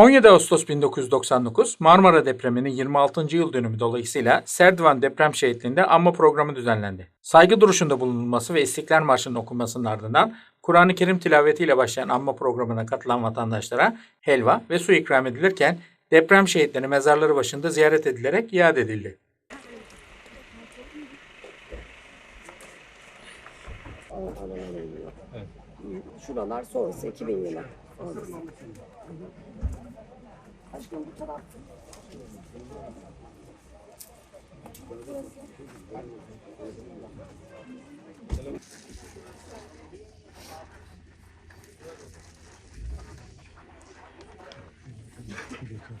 17 Ağustos 1999 Marmara depreminin 26. yıl dönümü dolayısıyla Serdivan Deprem Şehitliği'nde anma programı düzenlendi. Saygı duruşunda bulunulması ve İstiklal Marşı'nın okunmasının ardından Kur'an-ı Kerim tilavetiyle başlayan anma programına katılan vatandaşlara helva ve su ikram edilirken deprem şehitleri mezarları başında ziyaret edilerek yad edildi. Şuralar sonrası 2000 yılı. Aşkım bu taraf.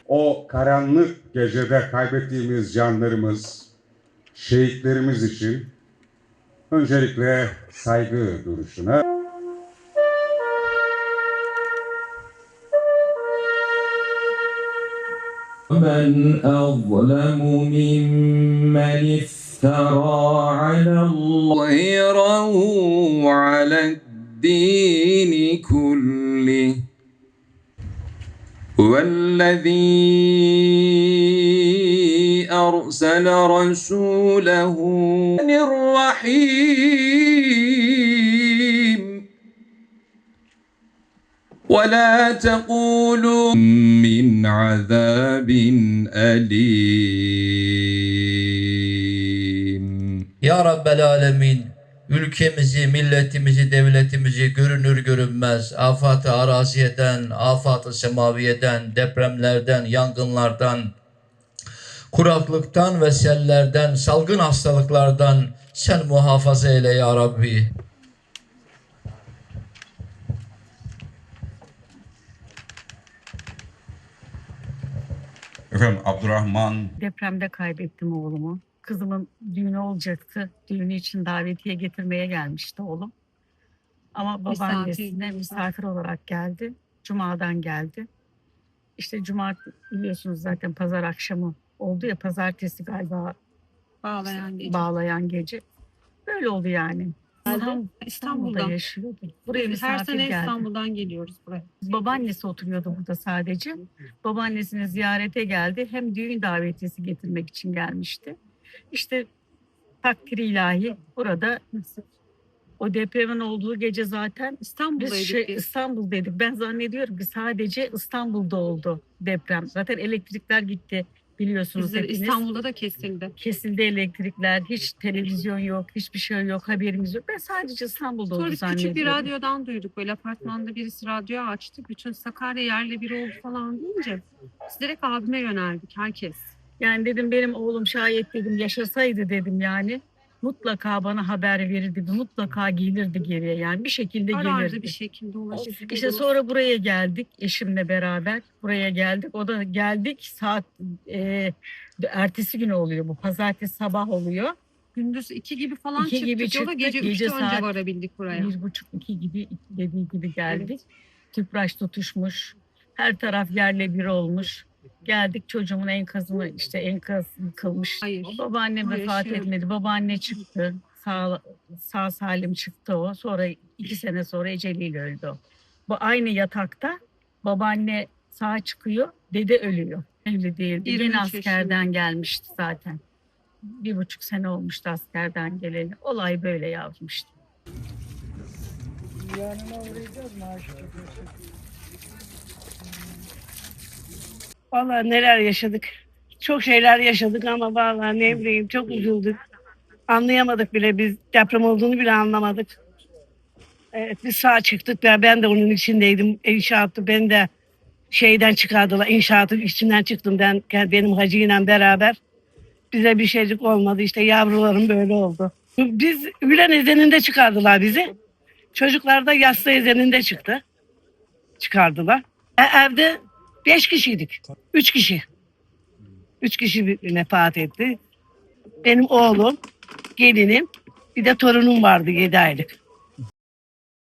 O karanlık gecede kaybettiğimiz canlarımız, şehitlerimiz için öncelikle saygı duruşuna ومن أظلم ممن افترى على الله ظهره على الدين كله هو الذي أرسل رسوله الرحيم. ولا تقولوا من عذاب أليم Ya Rabbel Alemin ülkemizi, milletimizi, devletimizi görünür görünmez afat-ı araziyeden, afat-ı semaviyeden, depremlerden, yangınlardan, kuraklıktan ve sellerden, salgın hastalıklardan sen muhafaza eyle ya Rabbi. Efendim Abdurrahman Depremde kaybettim oğlumu. Kızımın düğünü olacaktı. Düğünü için davetiye getirmeye gelmişti oğlum. Ama babaannesine misafir olarak geldi. Cuma'dan geldi. İşte Cuma biliyorsunuz zaten pazar akşamı oldu ya pazartesi galiba Bağlayan gece. bağlayan gece. Böyle oldu yani. İstanbul- İstanbul'da İstanbul'dan. yaşıyordu. Buraya Her misafir sene geldi. İstanbul'dan geliyoruz buraya. Babaannesi oturuyordu burada sadece. Babaannesini ziyarete geldi. Hem düğün davetiyesi getirmek için gelmişti. İşte takdir ilahi burada o depremin olduğu gece zaten biz İstanbul'daydık şey, biz. İstanbul dedik. Ben zannediyorum ki sadece İstanbul'da oldu deprem. Zaten elektrikler gitti biliyorsunuz Bizde hepiniz. İstanbul'da da kesildi. Kesildi elektrikler. Hiç televizyon yok. Hiçbir şey yok. Haberimiz yok. Ben sadece İstanbul'da Sonra oldu zannediyorum. küçük bir radyodan duyduk. Böyle apartmanda birisi radyo açtı. Bütün Sakarya yerle bir oldu falan deyince biz direkt abime yöneldik herkes. Yani dedim benim oğlum şayet dedim yaşasaydı dedim yani mutlaka bana haber verirdi. Mutlaka gelirdi geriye yani bir şekilde Arardı gelirdi. bir şekilde ulaşıp. İşte sonra buraya geldik eşimle beraber buraya geldik. O da geldik saat e, ertesi gün oluyor bu pazartesi sabah oluyor. gündüz iki gibi falan İki çıktık gibi yola. çıktık, Gece, gece üçte önce saat varabildik buraya. Bir buçuk iki gibi dediği gibi geldik. Tüpraş tutuşmuş. Her taraf yerle bir olmuş. Geldik çocuğumun enkazını işte enkaz yıkılmış. Hayır. Babaannem O vefat yaşıyor. etmedi. Babaanne çıktı. Sağ, sağ salim çıktı o. Sonra iki sene sonra eceliyle öldü o. Bu aynı yatakta babaanne sağ çıkıyor. Dede ölüyor. Değildi. 23 Yeni yaşında. askerden gelmişti zaten. Bir buçuk sene olmuştu askerden geleli. Olay böyle yavrum işte. Vallahi neler yaşadık. Çok şeyler yaşadık ama vallahi ne bileyim çok üzüldük. Anlayamadık bile biz deprem olduğunu bile anlamadık. Evet biz sağ çıktık ve ben de onun içindeydim. İnşaatı ben de şeyden çıkardılar. İnşaatın içinden çıktım ben benim hacıyla beraber. Bize bir şeycik olmadı işte yavrularım böyle oldu. Biz Ülen ezeninde çıkardılar bizi. Çocuklar da yassı ezeninde çıktı. Çıkardılar. E, evde beş kişiydik. Üç kişi. Üç kişi bir- vefat etti. Benim oğlum, gelinim, bir de torunum vardı yedi aylık.